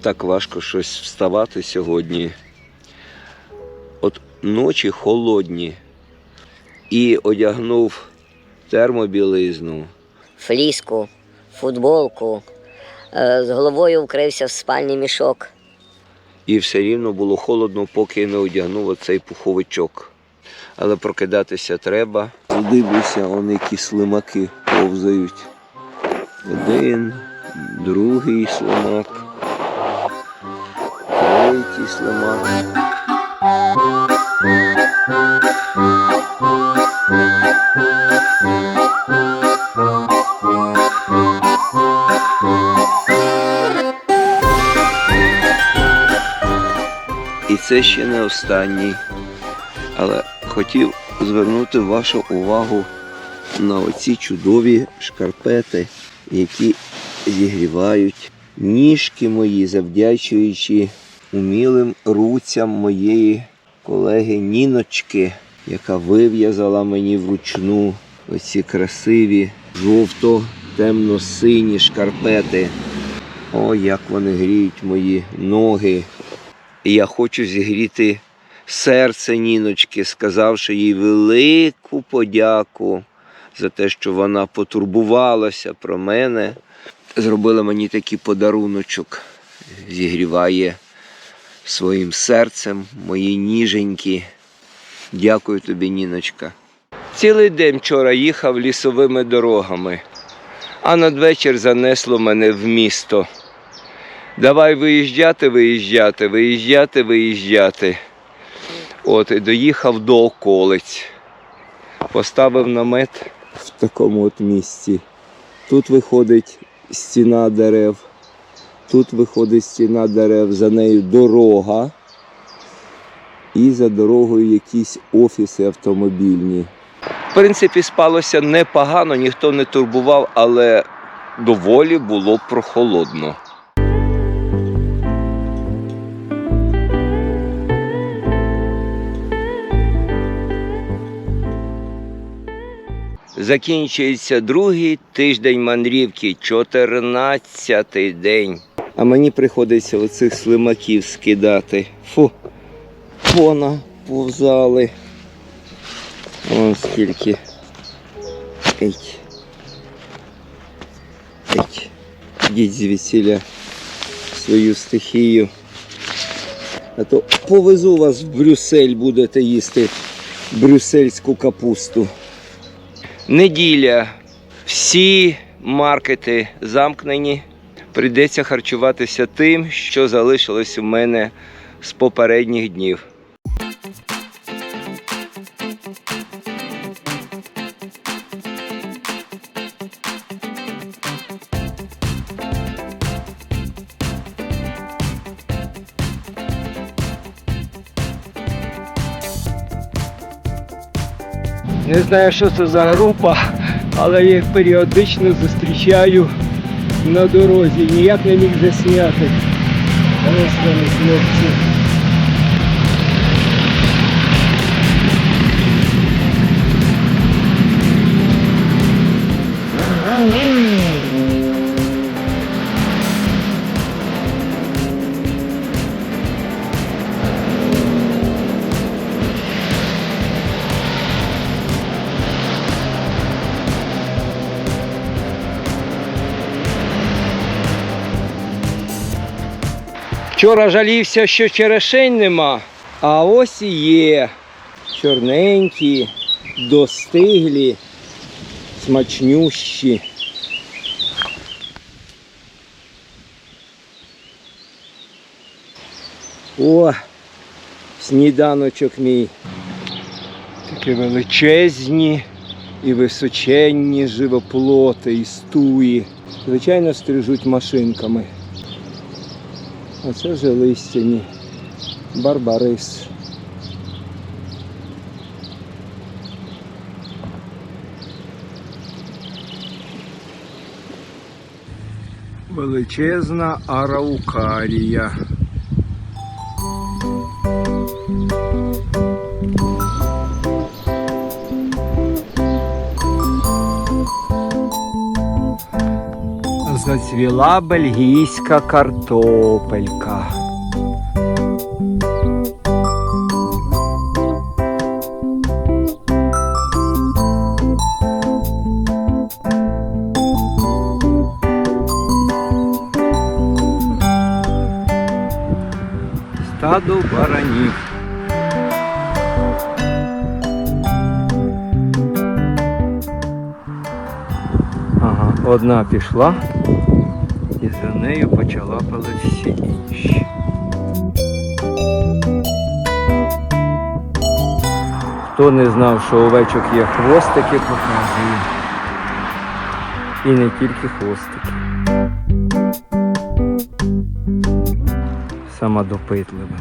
так важко щось вставати сьогодні. От ночі холодні. І одягнув термобілизну. фліску, футболку, е, з головою вкрився в спальний мішок. І все рівно було холодно, поки не одягнув оцей пуховичок. Але прокидатися треба. Задивлюся, вони які слимаки повзають. Один, другий слимак, третій слимак. І це ще не останній. Але хотів звернути вашу увагу на оці чудові шкарпети, які зігрівають ніжки мої, завдячуючи умілим руцям моєї колеги Ніночки, яка вив'язала мені вручну оці красиві жовто-темно-сині шкарпети. О, як вони гріють мої ноги. Я хочу зігріти серце Ніночки, сказавши їй велику подяку за те, що вона потурбувалася про мене. Зробила мені такий подаруночок, зігріває своїм серцем мої ніженькі. Дякую тобі, Ніночка. Цілий день вчора їхав лісовими дорогами, а надвечір занесло мене в місто. Давай виїжджати, виїжджати, виїжджати, виїжджати. От і доїхав до околиць. Поставив намет в такому от місці. Тут виходить стіна дерев. Тут виходить стіна дерев, за нею дорога. І за дорогою якісь офіси автомобільні. В принципі, спалося непогано, ніхто не турбував, але доволі було прохолодно. Закінчується другий тиждень мандрівки, 14-й день. А мені приходиться оцих слимаків скидати. Фу, вона повзали. Вон скільки. Еть. Еть. Йдіть звідсіля свою стихію. А то повезу вас в Брюссель, будете їсти брюссельську капусту. Неділя. Всі маркети замкнені. Прийдеться харчуватися тим, що залишилось у мене з попередніх днів. Не знаю, що це за група, але я їх періодично зустрічаю на дорозі. Ніяк не міг засняти. Ось вони, хлопці. Вчора жалівся, що черешень нема, а ось і є. Чорненькі, достиглі, смачнющі. О, сніданочок мій. Такі величезні і височенні живоплоти і стуї. Звичайно, стрижуть машинками. А це вже листяні. Барбарис. Величезна араукарія. Зацвіла бельгійська картопелька. Стадо баранів. Ага, одна пішла, нею почалапали всі інші. Хто не знав, що овечок є хвостики, показую. І не тільки хвостики. Сама допитлива.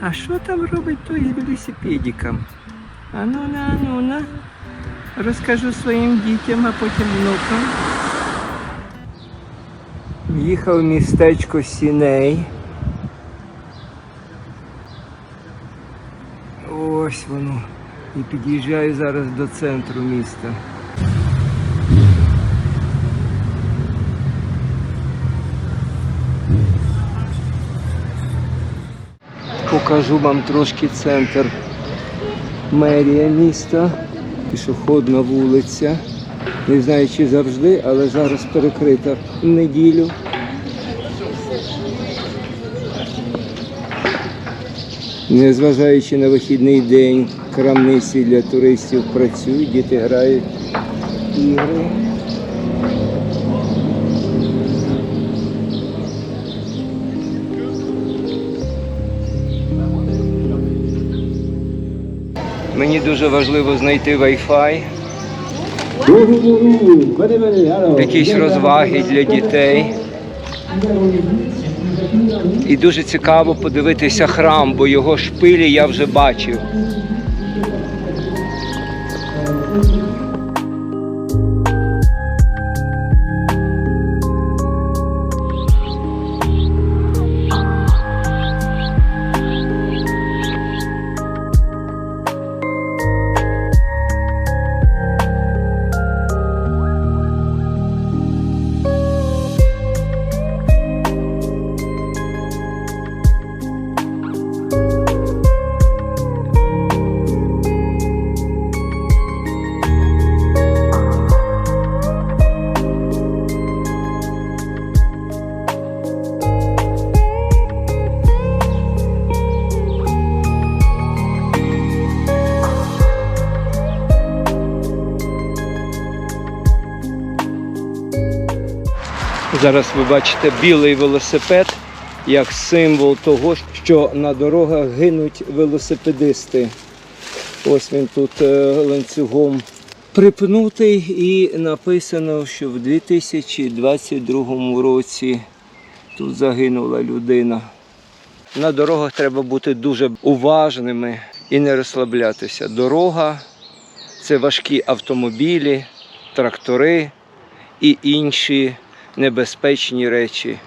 А що там робить той з велосипедиком? Ану на, ану на. Розкажу своїм дітям, а потім внукам. Їхав в містечко Сіней. Ось воно. І під'їжджаю зараз до центру міста. Покажу вам трошки центр мерія міста, пішохідна вулиця. Не знаю, чи завжди, але зараз перекрита неділю. Незважаючи на вихідний день, крамниці для туристів працюють, діти грають ігри. Мені дуже важливо знайти Wi-Fi, якісь розваги для дітей. І дуже цікаво подивитися храм, бо його шпилі я вже бачив. Зараз ви бачите білий велосипед як символ того, що на дорогах гинуть велосипедисти. Ось він тут е, ланцюгом припнутий і написано, що в 2022 році тут загинула людина. На дорогах треба бути дуже уважними і не розслаблятися. Дорога це важкі автомобілі, трактори і інші небезпечні речі.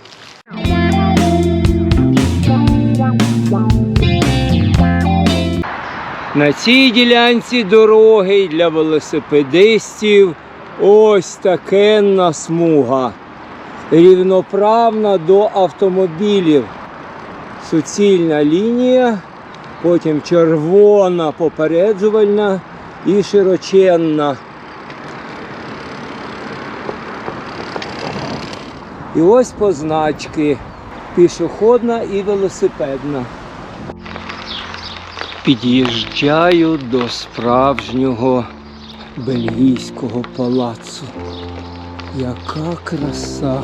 На цій ділянці дороги для велосипедистів ось такенна смуга. Рівноправна до автомобілів. Суцільна лінія, потім червона попереджувальна і широченна. І ось позначки пішохідна і велосипедна. Під'їжджаю до справжнього бельгійського палацу. Яка краса!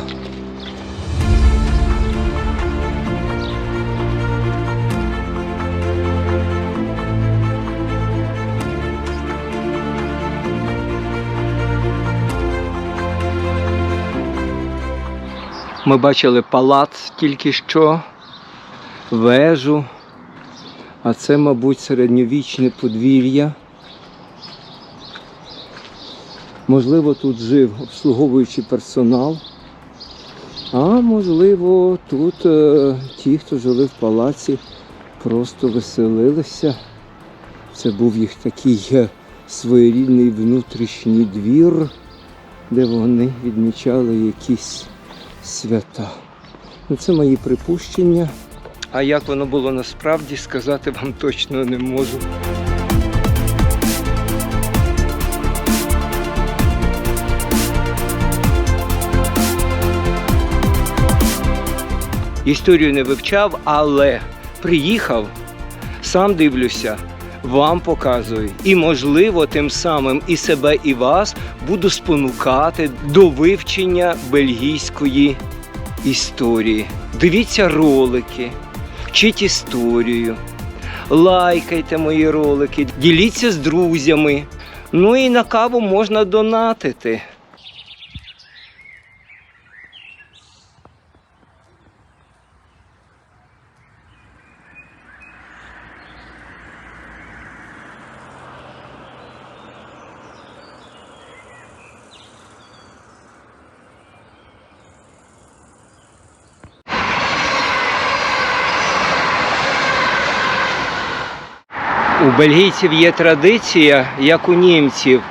Ми бачили палац тільки що, вежу, а це, мабуть, середньовічне подвір'я. Можливо, тут жив обслуговуючий персонал, а можливо, тут е, ті, хто жили в палаці, просто веселилися. Це був їх такий е, своєрідний внутрішній двір. де вони відмічали якісь свята. Ну, це мої припущення. А як воно було насправді, сказати вам точно не можу. Історію не вивчав, але приїхав, сам дивлюся, вам показую. І, можливо, тим самим і себе, і вас буду спонукати до вивчення бельгійської історії. Дивіться ролики, вчіть історію, лайкайте мої ролики, діліться з друзями. Ну і на каву можна донатити. У бельгійців є традиція, як у німців,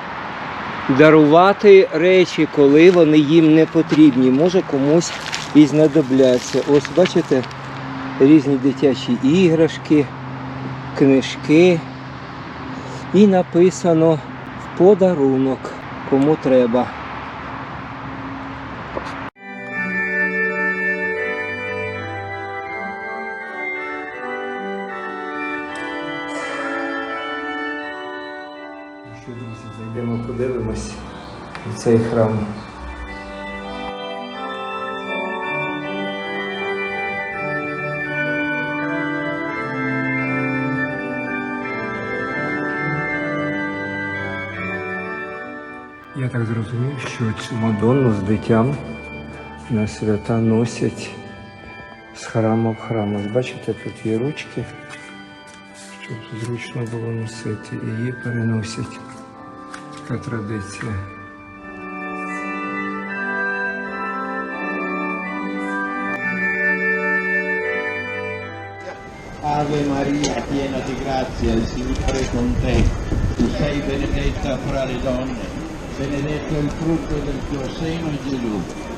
дарувати речі, коли вони їм не потрібні. Може комусь і знадобляться. Ось бачите, різні дитячі іграшки, книжки. І написано в подарунок, кому треба. Що, друзі, зайдемо, подивимось в цей храм. Я так зрозумів, що цю Мадонну з дитям на свята носять з храму в храм. Бачите, тут є ручки, щоб зручно було носити. І її переносять. Така традиція. Ave Maria, piena di grazia, il Signore è con te. Tu sei benedetta fra le donne, benedetto il frutto del tuo seno, Gesù.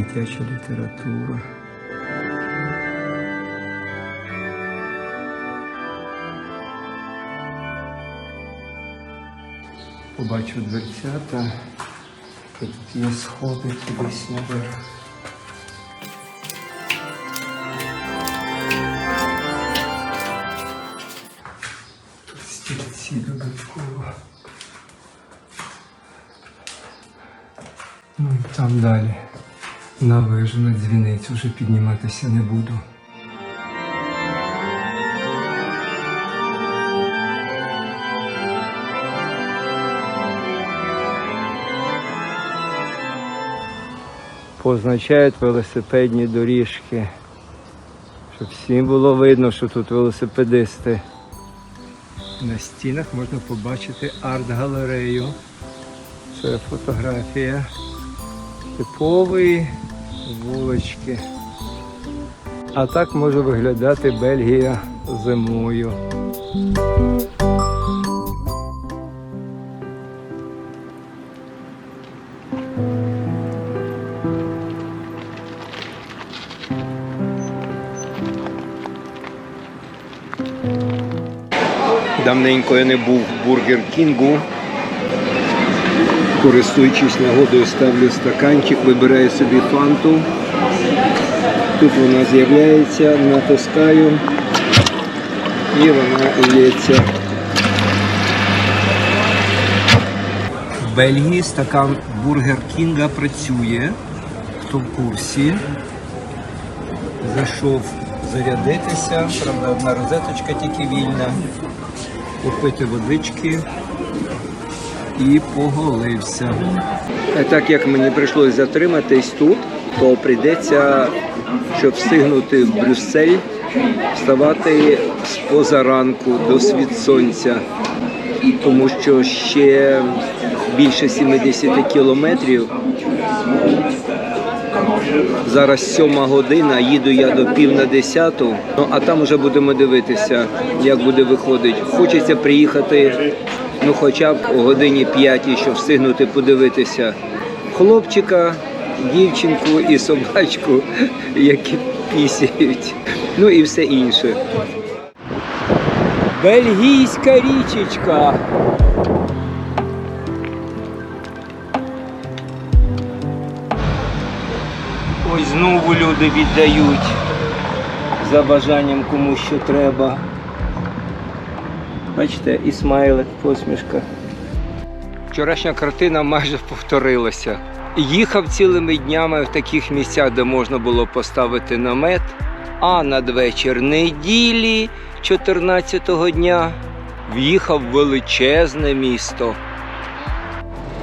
Дитяча література. Побачу дверцята. Тут є сходи кудись наверх. Стільці додатково. Ну і там далі. На вежу на дзвіницю вже підніматися не буду. Позначають велосипедні доріжки, щоб всім було видно, що тут велосипедисти. На стінах можна побачити арт-галерею. Це фотографія типової вулички. А так може виглядати Бельгія зимою. Давненько я не був в Бургер Кінгу. Користуючись нагодою, ставлю стаканчик, вибираю собі фанту. Тут вона з'являється, натискаю і вона лється. В Бельгії стакан Бургер Кінга працює. Хто в курсі? Зайшов зарядитися, правда, одна розеточка тільки вільна. Купити водички і поголився. Так як мені прийшлося затриматись тут, то прийдеться, щоб встигнути в Брюссель, вставати з позаранку до світ сонця, тому що ще більше 70 кілометрів. Зараз сьома година, їду я до пів на десяту, ну а там вже будемо дивитися, як буде виходити. Хочеться приїхати, ну хоча б о годині п'ятій, щоб встигнути подивитися хлопчика, дівчинку і собачку, які пісяють. Ну і все інше. Бельгійська річечка. Ось знову люди віддають за бажанням кому що треба. Бачите, і смайлик, посмішка. Вчорашня картина майже повторилася. Їхав цілими днями в таких місцях, де можна було поставити намет, а надвечір неділі 14-го дня в'їхав в величезне місто.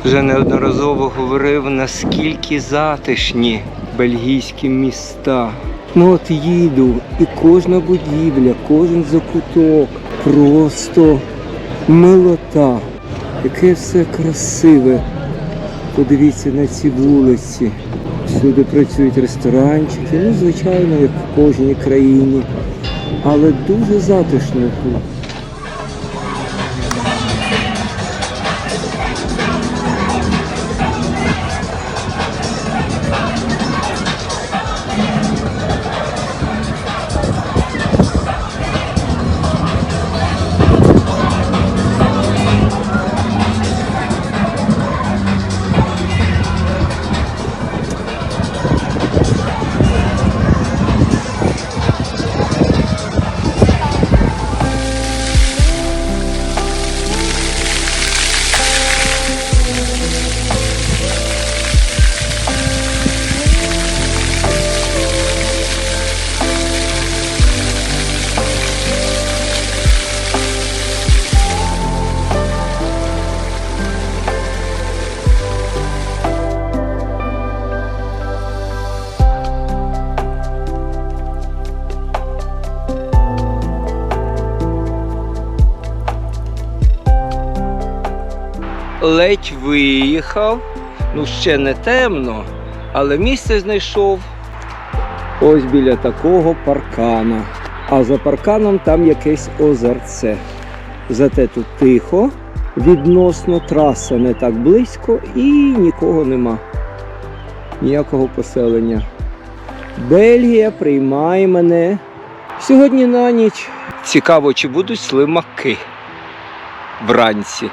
Вже неодноразово говорив, наскільки затишні бельгійські міста. Ну от їду, і кожна будівля, кожен закуток, просто милота. Яке все красиве. Подивіться на ці вулиці. Всюди працюють ресторанчики, ну, звичайно, як в кожній країні. Але дуже затишно тут. Виїхав. Ну, ще не темно, але місце знайшов ось біля такого паркана. А за парканом там якесь озерце. Зате тут тихо, відносно траса не так близько і нікого нема. Ніякого поселення. Бельгія приймає мене сьогодні на ніч. Цікаво, чи будуть слимаки вранці.